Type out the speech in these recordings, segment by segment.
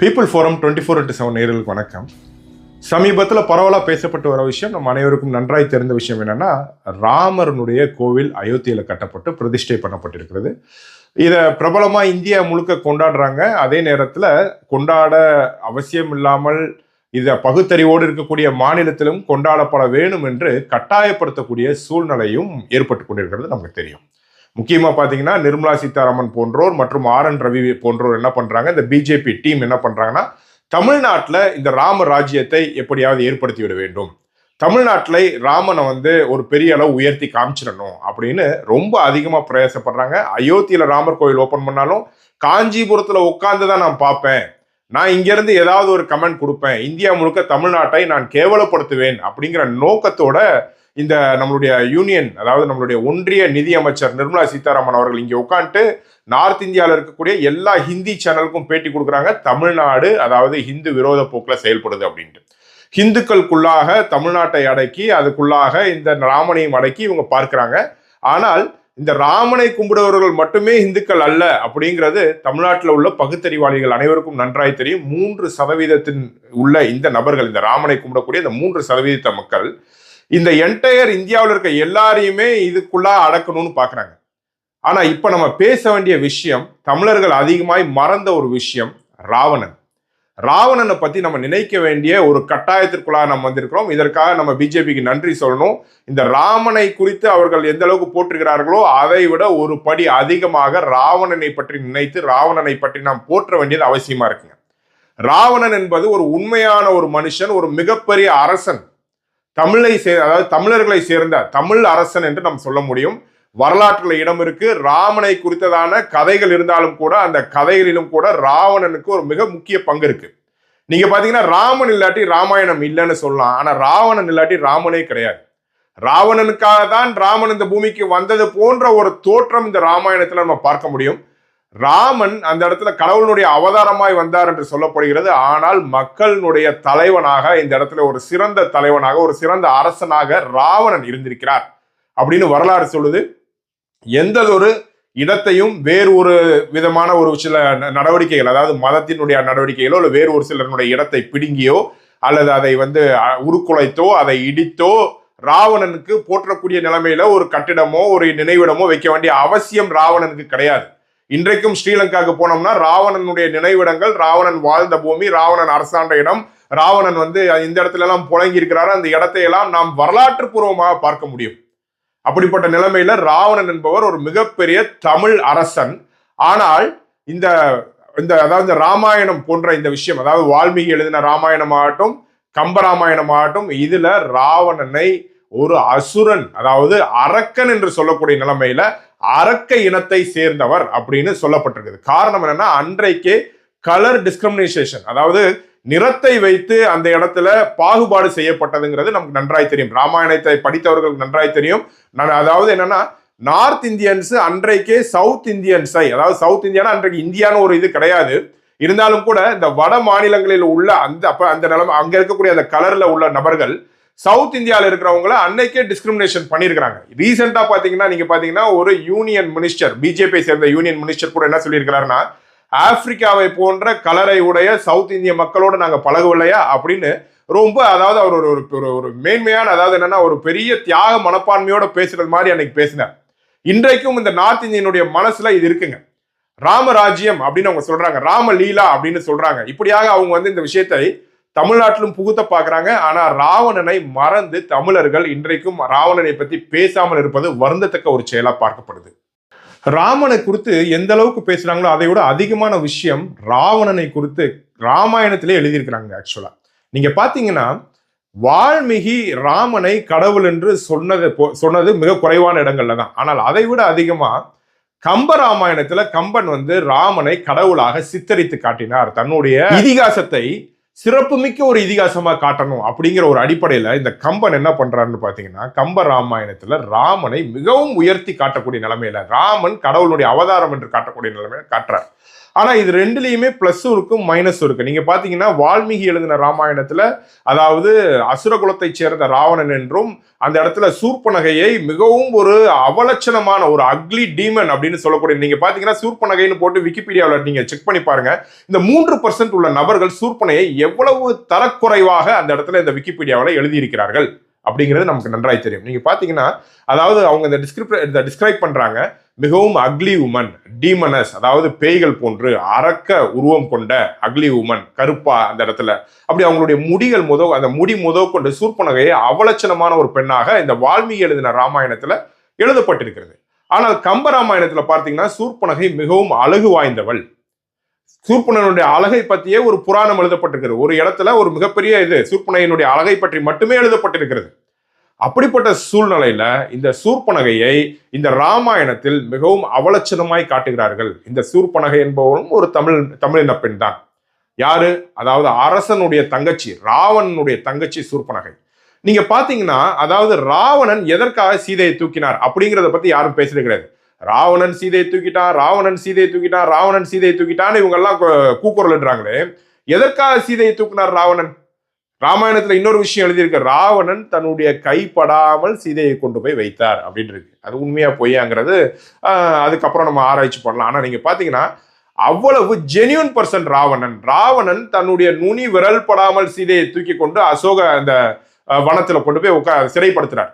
People forum twenty four into seven நேர்களுக்கு வணக்கம். சமீபத்தில் பரவலாக பேசப்பட்டு வர விஷயம் நம்ம அனைவருக்கும் நன்றாய் தெரிந்த விஷயம் என்னென்னா ராமரனுடைய கோவில் அயோத்தியில் கட்டப்பட்டு பிரதிஷ்டை பண்ணப்பட்டிருக்கிறது. இதை பிரபலமாக இந்தியா முழுக்க கொண்டாடுறாங்க. அதே நேரத்தில் கொண்டாட அவசியம் இல்லாமல் இதை பகுத்தறிவோடு இருக்கக்கூடிய மாநிலத்திலும் கொண்டாடப்பட வேணும் என்று கட்டாயப்படுத்தக்கூடிய சூழ்நிலையும் ஏற்பட்டு கொண்டிருக்கிறது. நமக்கு தெரியும். முக்கியமாக பார்த்தீங்கன்னா நிர்மலா சீதாராமன் போன்றோர் மற்றும் ஆர் என் ரவி போன்றோர் என்ன பண்ணுறாங்க இந்த பிஜேபி டீம் என்ன பண்ணுறாங்கன்னா தமிழ்நாட்டில் இந்த ராம ராஜ்யத்தை எப்படியாவது ஏற்படுத்தி விட வேண்டும். தமிழ்நாட்டில் ராமனை வந்து ஒரு பெரிய அளவு உயர்த்தி காமிச்சிடணும் அப்படின்னு ரொம்ப அதிகமாக பிரயாசப்படுறாங்க. அயோத்தியில் ராமர் கோயில் ஓப்பன் பண்ணாலும் காஞ்சிபுரத்தில் உட்காந்து தான் நான் பார்ப்பேன். நான் இங்கேருந்து ஏதாவது ஒரு கமெண்ட் கொடுப்பேன். இந்தியா முழுக்க தமிழ்நாட்டை நான் கேவலப்படுத்துவேன் அப்படிங்கிற நோக்கத்தோட இந்த நம்மளுடைய யூனியன் அதாவது நம்மளுடைய ஒன்றிய நிதி அமைச்சர் நிர்மலா சீதாராமன் அவர்கள் இங்கே உட்காந்துட்டு நார்த் இந்தியாவில் இருக்கக்கூடிய எல்லா ஹிந்தி சேனலுக்கும் பேட்டி கொடுக்குறாங்க. தமிழ்நாடு அதாவது ஹிந்து விரோத போக்கில் செயல்படுது அப்படின்ட்டு. ஹிந்துக்களுக்குள்ளாக தமிழ்நாட்டை அடக்கி அதுக்குள்ளாக இந்த ராமனையும் அடக்கி இவங்க பார்க்குறாங்க. ஆனால் இந்த ராமனை கும்பிடுபவர்கள் மட்டுமே இந்துக்கள் அல்ல அப்படிங்கிறது தமிழ்நாட்டில் உள்ள பகுத்தறிவாளிகள் அனைவருக்கும் நன்றாய் தெரியும். மூன்று சதவீதத்தின் உள்ள இந்த நபர்கள் இந்த ராமனை கும்பிடக்கூடிய இந்த மூன்று சதவீத மக்கள் இந்த என்டையர் இந்தியாவில் இருக்க எல்லாரையுமே இதுக்குள்ளா அடக்கணும்னு பார்க்குறாங்க ஆனா இப்ப நம்ம பேச வேண்டிய விஷயம் தமிழர்கள் அதிகமாய் மறந்த ஒரு விஷயம் ராவணன். ராவணனை பத்தி நம்ம நினைக்க வேண்டிய ஒரு கட்டாயத்திற்குள்ளாக நம்ம வந்திருக்கிறோம். இதற்காக நம்ம பிஜேபிக்கு நன்றி சொல்லணும். இந்த ராமனை குறித்து அவர்கள் எந்த அளவுக்கு போற்றுகிறார்களோ அதை விட ஒரு படி அதிகமாக ராவணனை பற்றி நினைத்து ராவணனை பற்றி நாம் போற்ற வேண்டியது அவசியமா இருக்குங்க. ராவணன் என்பது ஒரு உண்மையான ஒரு மனுஷன் ஒரு மிகப்பெரிய அரசன். தமிழை சே அதாவது தமிழர்களை சேர்ந்த தமிழ் அரசன் என்று நாம் சொல்ல முடியும். வரலாற்றில் இடம் இருக்கு. ராமனை குறித்ததான கதைகள் இருந்தாலும் கூட அந்த கதைகளிலும் கூட ராவணனுக்கு ஒரு மிக முக்கிய பங்கு இருக்கு. நீங்க பாத்தீங்கன்னா ராமன் இல்லாட்டி ராமாயணம் இல்லைன்னு சொல்லலாம். ஆனா ராவணன் இல்லாட்டி ராமனே கிடையாது. ராவணனுக்காக தான் ராமன் இந்த பூமிக்கு வந்தது போன்ற ஒரு தோற்றம் இந்த ராமாயணத்துல நம்ம பார்க்க முடியும். ராமன் அந்த இடத்துல கடவுளுடைய அவதாரமாய் வந்தார் என்று சொல்லப்படுகிறது. ஆனால் மக்களினுடைய தலைவனாக இந்த இடத்துல ஒரு சிறந்த தலைவனாக ஒரு சிறந்த அரசனாக ராவணன் இருந்திருக்கிறார். அப்படின்னு வரலாறு சொல்லுது. எந்த ஒரு இடத்தையும் வேறு ஒரு விதமான ஒரு சில நடவடிக்கைகள் அதாவது மதத்தினுடைய நடவடிக்கைகளோ இல்லை வேறு ஒரு சிலருடைய இடத்தை பிடுங்கியோ அல்லது அதை வந்து உருக்குலைத்தோ அதை இடித்தோ ராவணனுக்கு போற்றக்கூடிய நிலைமையில ஒரு கட்டிடமோ ஒரு நினைவிடமோ வைக்க வேண்டிய அவசியம் ராவணனுக்கு கிடையாது. இன்றைக்கும் ஸ்ரீலங்காவுக்கு போனோம்னா ராவணனுடைய நினைவிடங்கள் ராவணன் வாழ்ந்த பூமி ராவணன் அரசாண்ட இடம் ராவணன் வந்து இந்த இடத்துல எல்லாம் புழங்கி இருக்கிறாரு அந்த இடத்தை எல்லாம் நாம் வரலாற்று பூர்வமாக பார்க்க முடியும். அப்படிப்பட்ட நிலைமையில ராவணன் என்பவர் ஒரு மிகப்பெரிய தமிழ் அரசன். ஆனால் இந்த இந்த அதாவது ராமாயணம் போன்ற இந்த விஷயம் அதாவது வால்மீகி எழுதின ராமாயணம் ஆகட்டும் கம்பராமாயணம் ஆகட்டும் இதுல ராவணனை ஒரு அசுரன் அதாவது அரக்கன் என்று சொல்லக்கூடிய நிலைமையில அரக்க இனத்தை சேர்ந்தவர் அப்படின்னு சொல்லப்பட்டிருக்குது. காரணம் என்னன்னா அன்றைக்கே கலர் டிஸ்கிரிமினேஷன் அதாவது நிறத்தை வைத்து அந்த இடத்துல பாகுபாடு செய்யப்பட்டதுங்கிறது நமக்கு நன்றாய் தெரியும். ராமாயணத்தை படித்தவர்களுக்கு நன்றாய் தெரியும். அதாவது என்னன்னா நார்த் இந்தியன்ஸ் அன்றைக்கே சவுத் இந்தியன்ஸை அதாவது சவுத் இந்தியானா அன்றைக்கு இந்தியான்னு ஒரு இது கிடையாது. இருந்தாலும் கூட இந்த வட மாநிலங்களில் உள்ள அந்த அப்ப அந்த நிலைமை அங்க இருக்கக்கூடிய அந்த கலர்ல உள்ள நபர்கள் சவுத் இந்தியாவில் இருக்கிறவங்கள அன்னைக்கே டிஸ்கிரிமினேஷன் பண்ணியிருக்கிறாங்க ரீசெண்டாக பார்த்தீங்கன்னா நீங்கள் பார்த்தீங்கன்னா ஒரு யூனியன் மினிஸ்டர் பிஜேபி சேர்ந்த யூனியன் மினிஸ்டர் கூட என்ன சொல்லியிருக்கிறாருன்னா ஆப்பிரிக்காவை போன்ற கலரை உடைய சவுத் இந்திய மக்களோடு நாங்கள் பழகவில்லையா? அப்படின்னு ரொம்ப அதாவது அவர் ஒரு ஒரு ஒரு மேன்மையான அதாவது என்னன்னா ஒரு பெரிய தியாக மனப்பான்மையோட பேசுறது மாதிரி அன்னைக்கு பேசினார். இன்றைக்கும் இந்த நார்த் இந்தியனுடைய மனசுல இது இருக்குங்க. ராமராஜ்யம் அப்படின்னு அவங்க சொல்றாங்க. ராமலீலா அப்படின்னு சொல்றாங்க. இப்படியாக அவங்க வந்து இந்த விஷயத்தை தமிழ்நாட்டிலும் புகுத்த பார்க்குறாங்க. ஆனால் ராவணனை மறந்து தமிழர்கள் இன்றைக்கும் ராவணனை பற்றி பேசாமல் இருப்பது வருந்தத்தக்க ஒரு செயலாக பார்க்கப்படுது. ராமனை குறித்து எந்த அளவுக்கு பேசுகிறாங்களோ அதை விட அதிகமான விஷயம் ராவணனை குறித்து ராமாயணத்திலே எழுதியிருக்கிறாங்க ஆக்சுவலாக நீங்கள் பார்த்தீங்கன்னா வால்மீகி ராமனை கடவுள் என்று சொன்னது சொன்னது மிக குறைவான இடங்கள்ல தான். ஆனால் அதை விட அதிகமாக கம்ப ராமாயணத்துல கம்பன் வந்து ராமனை கடவுளாக சித்தரித்து காட்டினார். தன்னுடைய இதிகாசத்தை சிறப்புமிக்க ஒரு இதிகாசமா காட்டணும் அப்படிங்கிற ஒரு அடிப்படையில இந்த கம்பன் என்ன பண்றாருன்னு பாத்தீங்கன்னா கம்ப ராமாயணத்துல ராமனை மிகவும் உயர்த்தி காட்டக்கூடிய நிலைமையில ராமன் கடவுளுடைய அவதாரம் என்று காட்டக்கூடிய நிலைமையில காட்டுறார். ஆனா இது ரெண்டுலயுமே பிளஸும் இருக்கும் மைனஸும் இருக்கு நீங்க பாத்தீங்கன்னா வால்மீகி எழுதின ராமாயணத்துல அதாவது அசுரகுலத்தைச் சேர்ந்த ராவணன் என்றும் அந்த இடத்துல சூர்பனகையை மிகவும் ஒரு அவலட்சணமான ஒரு அக்லி டீமன் அப்படின்னு சொல்லக்கூடிய நீங்க பாத்தீங்கன்னா சூர்பனகைன்னு போட்டு விக்கிபீடியாவில் நீங்க செக் பண்ணி பாருங்க. இந்த மூன்று பர்சன்ட் உள்ள நபர்கள் சூர்பனையை எவ்வளவு தரக்குறைவாக அந்த இடத்துல இந்த விக்கிபீடியாவில் எழுதியிருக்கிறார்கள்? அப்படிங்கிறது நமக்கு நன்றாய் தெரியும். நீங்க பாத்தீங்கன்னா அதாவது அவங்க இந்த டிஸ்கிரிப் இந்த டிஸ்கிரைப் பண்றாங்க மிகவும் அக்லி உமன் டீமனஸ் அதாவது பேய்கள் போன்று அரக்க உருவம் கொண்ட அக்லி உமன் கருப்பா அந்த இடத்துல. அப்படி அவங்களுடைய முடிகள் முதோ அந்த முடி முத கொண்டு சூர்பனகையை அவலட்சணமான ஒரு பெண்ணாக இந்த வால்மீகி எழுதின ராமாயணத்துல எழுதப்பட்டிருக்கிறது. ஆனால் கம்ப ராமாயணத்துல பார்த்தீங்கன்னா சூர்பனகை மிகவும் அழகு வாய்ந்தவள். சூர்பனனுடைய அழகை பற்றியே ஒரு புராணம் எழுதப்பட்டிருக்கிறது. ஒரு இடத்துல ஒரு மிகப்பெரிய இது சூர்பனையினுடைய அழகை பற்றி மட்டுமே எழுதப்பட்டிருக்கிறது. அப்படிப்பட்ட சூழ்நிலையில இந்த சூர்பனகையை இந்த ராமாயணத்தில் மிகவும் அவலட்சணமாய் காட்டுகிறார்கள். இந்த சூர்பனகை என்பவரும் ஒரு தமிழ் தமிழின பெண் தான். யாரு? அதாவது அரசனுடைய தங்கச்சி ராவணனுடைய தங்கச்சி சூர்பனகை. நீங்க பாத்தீங்கன்னா அதாவது ராவணன் எதற்காக சீதையை தூக்கினார் அப்படிங்கிறத பத்தி யாரும் பேசுறது கிடையாது ராவணன் சீதையை தூக்கிட்டான் ராவணன் சீதையை தூக்கிட்டான் ராவணன் சீதையை தூக்கிட்டான்னு இவங்கெல்லாம் எல்லாம் எதற்காக சீதையை தூக்குனார் ராவணன்? ராமாயணத்துல இன்னொரு விஷயம் எழுதியிருக்க ராவணன் தன்னுடைய கைப்படாமல் சீதையை கொண்டு போய் வைத்தார் அப்படின்னு இருக்கு. அது உண்மையா பொய்யாங்கிறது அதுக்கப்புறம் நம்ம ஆராய்ச்சி பண்ணலாம். ஆனா நீங்க பாத்தீங்கன்னா அவ்வளவு ஜெனியூன் பர்சன் ராவணன். ராவணன் தன்னுடைய நுனி விரல் படாமல் சீதையை தூக்கி கொண்டு அசோக அந்த வனத்துல கொண்டு போய் உட்கா சிறைப்படுத்துறார்.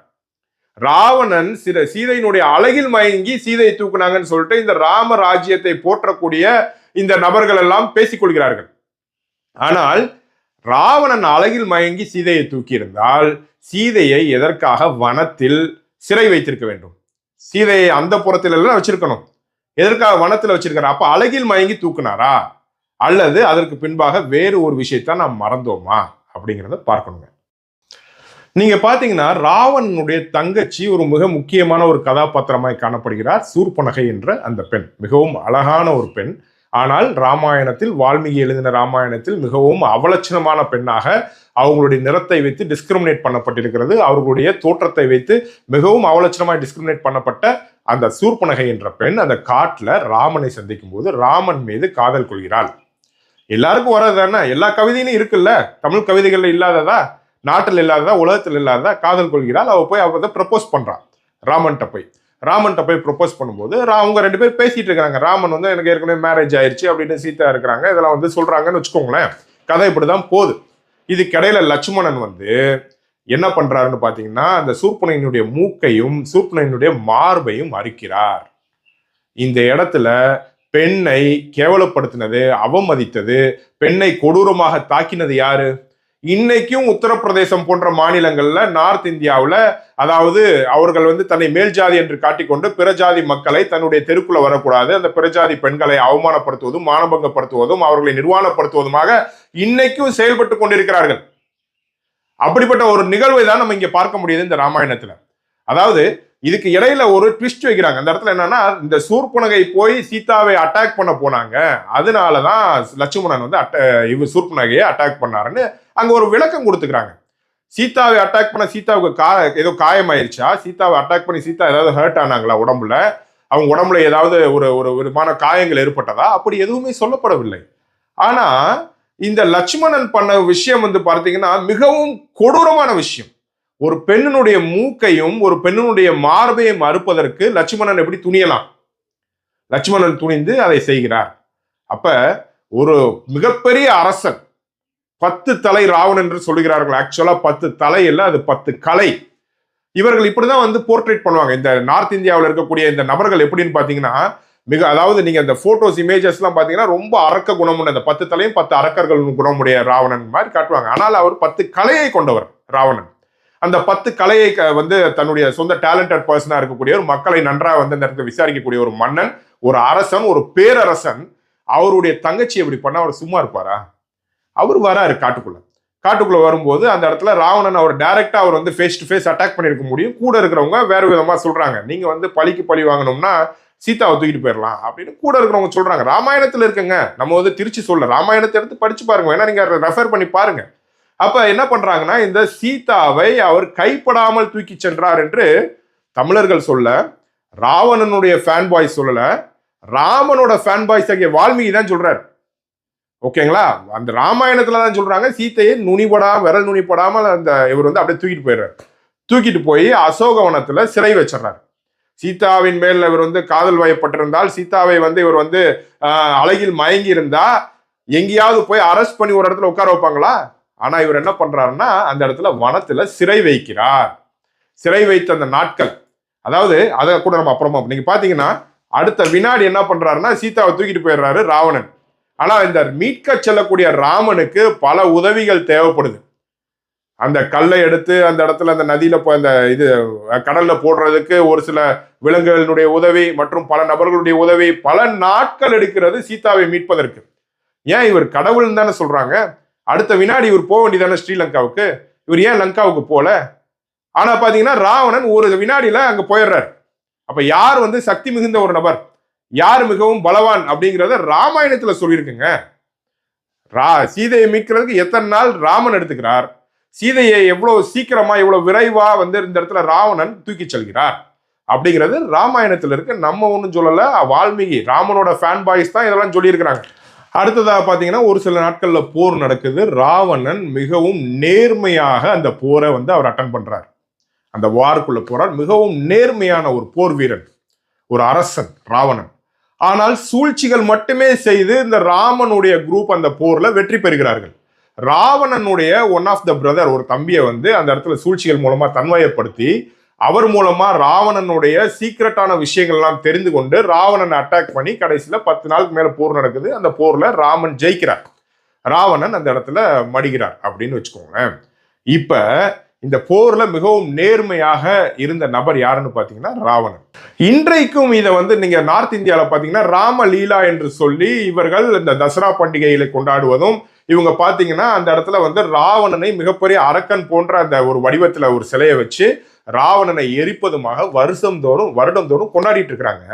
ராவணன் சில சீதையினுடைய அழகில் மயங்கி சீதையை தூக்குனாங்கன்னு சொல்லிட்டு இந்த ராம ராஜ்யத்தை போற்றக்கூடிய இந்த நபர்கள் எல்லாம் பேசிக் கொள்கிறார்கள். ஆனால் ராவணன் அழகில் மயங்கி சீதையை தூக்கியிருந்தால் சீதையை எதற்காக வனத்தில் சிறை வைத்திருக்க வேண்டும்? சீதையை அந்த புறத்தில் எல்லாம் வச்சிருக்கணும். எதற்காக வனத்தில் வச்சிருக்காரு? அப்ப அழகில் மயங்கி தூக்குனாரா? அல்லது அதற்கு பின்பாக வேறு ஒரு விஷயத்தான் நாம் மறந்தோமா? அப்படிங்கிறத பார்க்கணுங்க. நீங்க பாத்தீங்கன்னா ராவணனுடைய தங்கச்சி ஒரு மிக முக்கியமான ஒரு கதாபாத்திரமாய் காணப்படுகிறார் சூர்பனகை என்ற அந்த பெண். மிகவும் அழகான ஒரு பெண். ஆனால் ராமாயணத்தில் வால்மீகி எழுதின ராமாயணத்தில் மிகவும் அவலட்சணமான பெண்ணாக அவங்களுடைய நிறத்தை வைத்து டிஸ்கிரிமினேட் பண்ணப்பட்டிருக்கிறது. அவர்களுடைய தோற்றத்தை வைத்து மிகவும் அவலட்சணமாய் டிஸ்கிரிமினேட் பண்ணப்பட்ட அந்த சூர்பனகை என்ற பெண் அந்த காட்டில் ராமனை சந்திக்கும் போது ராமன் மீது காதல் கொள்கிறாள். எல்லாருக்கும் வர்றது தானே எல்லா கவிதையிலும் இருக்குல்ல? தமிழ் கவிதைகள்ல இல்லாததா? நாட்டில் இல்லாததா உலகத்தில் இல்லாததா காதல் கொள்கிறாள். அவள் போய் அவ ப்ரப்போஸ் பண்ணுறான் ராமன்கிட்ட போய். ராமன்கிட்ட போய் ப்ரப்போஸ் பண்ணும்போது ரா- அவங்க ரெண்டு பேர் பேசிட்டு இருக்காங்க ராமன் வந்து எனக்கு ஏற்கனவே மேரேஜ் ஆயிடுச்சு அப்படின்னு சீதா இருக்கிறாங்க. இதெல்லாம் வந்து சொல்றாங்கன்னு வச்சுக்கோங்களேன். கதை இப்படிதான் போகுது. இதுக்கிடையில லட்சுமணன் வந்து என்ன பண்றாருன்னு பாத்தீங்கன்னா அந்த சூர்பனையினுடைய மூக்கையும் சூர்பனையினுடைய மார்பையும் அறுக்கிறார். இந்த இடத்துல பெண்ணை கேவலப்படுத்தினது அவமதித்தது பெண்ணை கொடூரமாக தாக்கினது யாரு? இன்னைக்கும் உத்தரப்பிரதேசம் போன்ற மாநிலங்கள்ல நார்த் இந்தியாவில் அதாவது அவர்கள் வந்து தன்னை மேல் ஜாதி என்று காட்டிக்கொண்டு பிற ஜாதி மக்களை தன்னுடைய தெருக்குள்ள வரக்கூடாது. அந்த பிறஜாதி பெண்களை அவமானப்படுத்துவதும் மானபங்கப்படுத்துவதும் அவர்களை நிர்வாணப்படுத்துவதுமாக இன்னைக்கும் செயல்பட்டு கொண்டிருக்கிறார்கள். அப்படிப்பட்ட ஒரு நிகழ்வை தான் நம்ம இங்க பார்க்க முடியுது இந்த ராமாயணத்துல. அதாவது இதுக்கு இடையில ஒரு ட்விஸ்ட் வைக்கிறாங்க. அந்த இடத்துல என்னன்னா இந்த சூர்பனகை போய் சீதாவை அட்டாக் பண்ண போனாங்க. அதனாலதான் லட்சுமணன் வந்து அட்ட இவ சூர்பனகையை அட்டாக் பண்ணாருன்னு அங்க ஒரு விளக்கம் கொடுத்துக்கிறாங்க. சீதாவை அட்டாக் பண்ண சீதாவுக்கு கா ஏதோ காயமாயிருச்சா? சீதாவை அட்டாக் பண்ணி சீதா ஏதாவது ஹர்ட் ஆனாங்களா உடம்புல? அவங்க உடம்புல ஏதாவது ஒரு ஒரு விதமான காயங்கள் ஏற்பட்டதா? அப்படி எதுவுமே சொல்லப்படவில்லை. ஆனா இந்த லட்சுமணன் பண்ண விஷயம் வந்து பார்த்தீங்கன்னா மிகவும் கொடூரமான விஷயம். ஒரு பெண்ணினுடைய மூக்கையும் ஒரு பெண்ணினுடைய மார்பையும் மறுப்பதற்கு லட்சுமணன் எப்படி துணியலாம்? லட்சுமணன் துணிந்து அதை செய்கிறார். அப்ப ஒரு மிகப்பெரிய அரசன் பத்து தலை ராவணன் என்று சொல்லுகிறார்கள். ஆக்சுவலா பத்து தலை இல்ல அது பத்து கலை. இவர்கள் இப்படிதான் வந்து போர்ட்ரேட் பண்ணுவாங்க. இந்த நார்த் இந்தியாவில் இருக்கக்கூடிய இந்த நபர்கள் எப்படின்னு பாத்தீங்கன்னா மிக அதாவது நீங்க அந்த போட்டோஸ் இமேஜஸ் எல்லாம் பாத்தீங்கன்னா ரொம்ப அரக்க குணமுடைய அந்த பத்து தலையும் பத்து அரக்கர்கள் குணமுடைய ராவணன் மாதிரி காட்டுவாங்க. ஆனால் அவர் பத்து கலையை கொண்டவர் ராவணன். அந்த பத்து கலையை க- வந்து தன்னுடைய சொந்த டேலண்டட் பர்சனா இருக்கக்கூடிய ஒரு மக்களை நன்றாக வந்து இந்த இடத்துல விசாரிக்கக்கூடிய ஒரு மன்னன் ஒரு அரசன் ஒரு பேரரசன் அவருடைய தங்கச்சி எப்படி பண்ண அவர் சும்மா இருப்பாரா? அவர் வராரு காட்டுக்குள்ள. காட்டுக்குள்ள வரும்போது அந்த இடத்துல ராவணன் அவர் டைரக்டா அவர் வந்து ஃபேஸ் டு ஃபேஸ் அட்டாக் பண்ணிருக்க முடியும். கூட இருக்கிறவங்க வேற விதமா சொல்றாங்க. நீங்க வந்து பழிக்கு பழி வாங்கணும்னா சீதாவை தூக்கிட்டு போயிடலாம் அப்படின்னு கூட இருக்கிறவங்க சொல்றாங்க. ராமாயணத்துல இருக்குங்க. நம்ம வந்து திருச்சி சொல்ல ராமாயணத்தை எடுத்து படிச்சு பாருங்க. வேணா நீங்க ரெஃபர் பண்ணி பாருங்க. அப்ப என்ன பண்றாங்கன்னா இந்த சீதாவை அவர் கைப்படாமல் தூக்கி சென்றார் என்று தமிழர்கள் சொல்ல ராவணனுடைய ஃபேன் பாய் சொல்லல. ராமனோட ஃபேன் பாய்ஸ் ஆகிய வால்மீகி தான் சொல்றாரு. ஓகேங்களா? அந்த ராமாயணத்துல தான் சொல்றாங்க சீத்தையை நுனிபடாம விரல் நுனிப்படாமல் அந்த இவர் வந்து அப்படியே தூக்கிட்டு போயிடுறாரு. தூக்கிட்டு போய் அசோகவனத்துல சிறை வச்சிடறாரு. சீதாவின் மேல் இவர் வந்து காதல் வயப்பட்டிருந்தால் சீதாவை வந்து இவர் வந்து அழகில் மயங்கி இருந்தா எங்கேயாவது போய் அரெஸ்ட் பண்ணி ஒரு இடத்துல உட்கார வைப்பாங்களா? ஆனா இவர் என்ன பண்றாருன்னா அந்த இடத்துல வனத்துல சிறை வைக்கிறார். சிறை வைத்த அந்த நாட்கள். அதாவது அதை கூட நம்ம அப்புறமா நீங்க பாத்தீங்கன்னா அடுத்த வினாடி என்ன பண்றாருன்னா சீதாவை தூக்கிட்டு போயிடுறாரு ராவணன். ஆனா இந்த மீட்க செல்லக்கூடிய ராமனுக்கு பல உதவிகள் தேவைப்படுது. அந்த கல்லை எடுத்து அந்த இடத்துல அந்த நதியில போய் அந்த இது கடல்ல போடுறதுக்கு ஒரு சில விலங்குகளினுடைய உதவி மற்றும் பல நபர்களுடைய உதவி பல நாட்கள் எடுக்கிறது சீதாவை மீட்பதற்கு. ஏன் இவர் கடவுள்னு தானே சொல்றாங்க? அடுத்த வினாடி இவர் போக வேண்டியதானே ஸ்ரீலங்காவுக்கு? இவர் ஏன் லங்காவுக்கு போல? ஆனா பாத்தீங்கன்னா ராவணன் ஒரு வினாடியில அங்க போயிடுறாரு. அப்ப யார் வந்து சக்தி மிகுந்த ஒரு நபர்? யார் மிகவும் பலவான் அப்படிங்கிறத ராமாயணத்துல சொல்லியிருக்குங்க. ரா சீதையை மீட்கிறதுக்கு எத்தனை நாள் ராமன் எடுத்துக்கிறார்? சீதையை எவ்வளவு சீக்கிரமா எவ்வளவு விரைவா வந்து இந்த இடத்துல ராவணன் தூக்கி செல்கிறார்? அப்படிங்கிறது ராமாயணத்துல இருக்கு. நம்ம ஒன்றும் சொல்லல. வால்மீகி ராமனோட ஃபேன் பாய்ஸ் தான் இதெல்லாம் சொல்லியிருக்கிறாங்க. அடுத்ததாக பார்த்தீங்கன்னா ஒரு சில நாட்களில் போர் நடக்குது. ராவணன் மிகவும் நேர்மையாக அந்த போரை வந்து அவர் அட்டன் பண்ணுறார் அந்த வார்க்குள்ளே போகிறார் மிகவும் நேர்மையான ஒரு போர் வீரன் ஒரு அரசன் ராவணன். ஆனால் சூழ்ச்சிகள் மட்டுமே செய்து இந்த ராமனுடைய குரூப் அந்த போர்ல வெற்றி பெறுகிறார்கள். ராவணனுடைய ஒன் ஆஃப் த பிரதர் ஒரு தம்பியை வந்து அந்த இடத்துல சூழ்ச்சிகள் மூலமா தன்வயப்படுத்தி அவர் மூலமா ராவணனுடைய சீக்ரெட்டான விஷயங்கள் எல்லாம் தெரிந்து கொண்டு ராவணனை அட்டாக் பண்ணி கடைசியில பத்து நாளுக்கு மேல போர் நடக்குது. அந்த போர்ல ராமன் ஜெயிக்கிறார். ராவணன் அந்த இடத்துல மடிகிறார் அப்படின்னு வச்சுக்கோங்களேன். இப்ப இந்த போர்ல மிகவும் நேர்மையாக இருந்த நபர் யாருன்னு பாத்தீங்கன்னா ராவணன். இன்றைக்கும் இதை வந்து நீங்க நார்த் இந்தியாவில் பாத்தீங்கன்னா ராமலீலா என்று சொல்லி இவர்கள் இந்த தசரா பண்டிகைகளை கொண்டாடுவதும் இவங்க பாத்தீங்கன்னா அந்த இடத்துல வந்து ராவணனை மிகப்பெரிய அரக்கன் போன்ற அந்த ஒரு வடிவத்துல ஒரு சிலையை வச்சு ராவணனை எரிப்பதுமாக வருஷம் தோறும் வருடம் தோறும் கொண்டாடிட்டு இருக்கிறாங்க.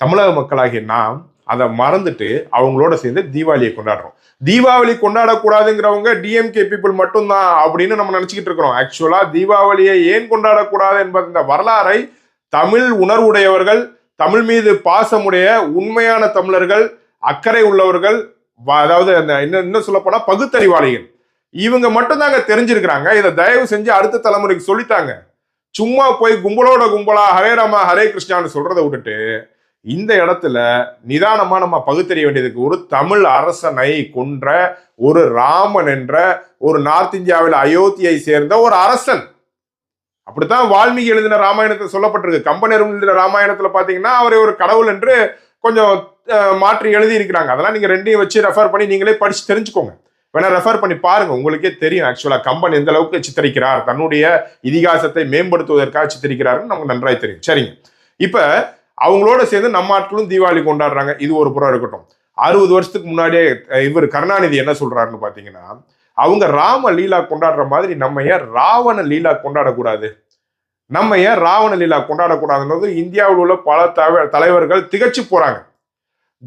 தமிழக மக்களாகிய நாம் அதை மறந்துட்டு அவங்களோட சேர்ந்து தீபாவளியை கொண்டாடுறோம். தீபாவளி கொண்டாடக்கூடாதுங்கிறவங்க டிஎம்கே பீப்புள் மட்டும்தான் அப்படின்னு நம்ம நினச்சிக்கிட்டு இருக்கிறோம். ஆக்சுவலா தீபாவளியை ஏன் கொண்டாடக்கூடாது என்பது இந்த வரலாறை தமிழ் உணர்வுடையவர்கள் தமிழ் மீது பாசமுடைய உண்மையான தமிழர்கள் அக்கறை உள்ளவர்கள் வ- அதாவது அந்த இன்னும் இன்னும் சொல்லப்போனால் பகுத்தறிவாளிகள். இவங்க மட்டும்தாங்க தெரிஞ்சிருக்கிறாங்க. இதை தயவு செஞ்சு அடுத்த தலைமுறைக்கு சொல்லித்தாங்க. சும்மா போய் கும்பலோட கும்பலா ஹரே ராமா ஹரே கிருஷ்ணான்னு சொல்றதை விட்டுட்டு இந்த இடத்துல நிதானமா நம்ம பகுத்தறிய வேண்டியதுக்கு ஒரு தமிழ் அரசனை கொன்ற ஒரு ராமன் என்ற ஒரு நார்த் இந்தியாவில் அயோத்தியை சேர்ந்த ஒரு அரசன். அப்படித்தான் வால்மீகி எழுதின ராமாயணத்தில் சொல்லப்பட்டிருக்கு. கம்பனர் எழுதின ராமாயணத்துல பாத்தீங்கன்னா அவரை ஒரு கடவுள் என்று கொஞ்சம் மாற்றி எழுதி இருக்கிறாங்க அதெல்லாம் நீங்க ரெண்டையும் வச்சு ரெஃபர் பண்ணி நீங்களே படிச்சு தெரிஞ்சுக்கோங்க. வேணா ரெஃபர் பண்ணி பாருங்க. உங்களுக்கே தெரியும் ஆக்சுவலா கம்பன் எந்த அளவுக்கு சித்தரிக்கிறார். தன்னுடைய இதிகாசத்தை மேம்படுத்துவதற்காக சித்தரிக்கிறாருன்னு நமக்கு நன்றாய் தெரியும். சரிங்க. இப்ப அவங்களோட சேர்ந்து நம்ம ஆட்களும் தீபாவளி கொண்டாடுறாங்க. இது ஒரு புறம் இருக்கட்டும். அறுபது வருஷத்துக்கு முன்னாடியே இவர் கருணாநிதி என்ன சொல்றாருன்னு பாத்தீங்கன்னா அவங்க ராம லீலா கொண்டாடுற மாதிரி நம்ம ஏன் ராவண லீலா கொண்டாடக்கூடாது? நம்ம ஏன் ராவண லீலா கொண்டாடக்கூடாதுன்றது இந்தியாவில் உள்ள பல தவ- தலைவர்கள் திகச்சு போறாங்க.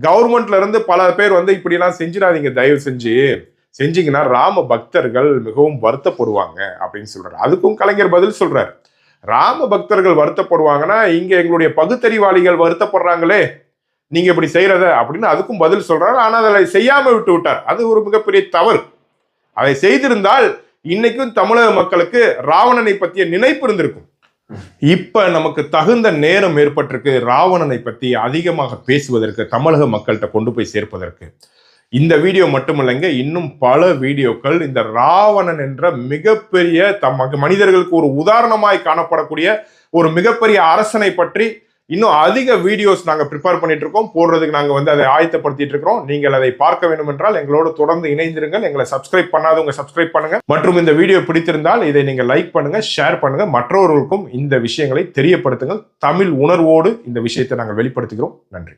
கவர்மெண்ட்ல இருந்து பல பேர் வந்து இப்படிலாம் செஞ்சிடாதீங்க. தயவு செஞ்சு செஞ்சீங்கன்னா ராம பக்தர்கள் மிகவும் வருத்தப்படுவாங்க அப்படின்னு சொல்றாரு. அதுக்கும் கலைஞர் பதில் சொல்றாரு. ராம பக்தர்கள் வருத்தப்படுவாங்கன்னா இங்க எங்களுடைய பகுத்தறிவாளிகள் வருத்தப்படுறாங்களே நீங்க இப்படி செய்யறத அப்படின்னு அதுக்கும் பதில் சொல்றாரு. ஆனா அதில் செய்யாம விட்டு விட்டார். அது ஒரு மிகப்பெரிய தவறு. அதை செய்திருந்தால் இன்னைக்கும் தமிழக மக்களுக்கு ராவணனை பற்றிய நினைப்பு இருந்திருக்கும். இப்ப நமக்கு தகுந்த நேரம் ஏற்பட்டிருக்கு. ராவணனை பத்தி அதிகமாக பேசுவதற்கு தமிழக மக்கள்கிட்ட கொண்டு போய் சேர்ப்பதற்கு. இந்த வீடியோ மட்டுமில்லைங்க இன்னும் பல வீடியோக்கள் இந்த ராவணன் என்ற மிகப்பெரிய தம் மனிதர்களுக்கு ஒரு உதாரணமாய் காணப்படக்கூடிய ஒரு மிகப்பெரிய அரசனை பற்றி இன்னும் அதிக வீடியோஸ் நாங்கள் ப்ரிப்பேர் பண்ணிட்டு இருக்கோம் போடுறதுக்கு நாங்கள் வந்து அதை ஆயத்தப்படுத்திட்டு இருக்கிறோம் நீங்கள் அதை பார்க்க வேண்டும் என்றால் எங்களோடு தொடர்ந்து இணைந்திருங்கள். எங்களை சப்ஸ்கிரைப் பண்ணாதவங்க சப்ஸ்கிரைப் பண்ணுங்க. மற்றும் இந்த வீடியோ பிடித்திருந்தால் இதை நீங்கள் லைக் பண்ணுங்க ஷேர் பண்ணுங்க. மற்றவர்களுக்கும் இந்த விஷயங்களை தெரியப்படுத்துங்கள். தமிழ் உணர்வோடு இந்த விஷயத்தை நாங்கள் வெளிப்படுத்துகிறோம். நன்றி.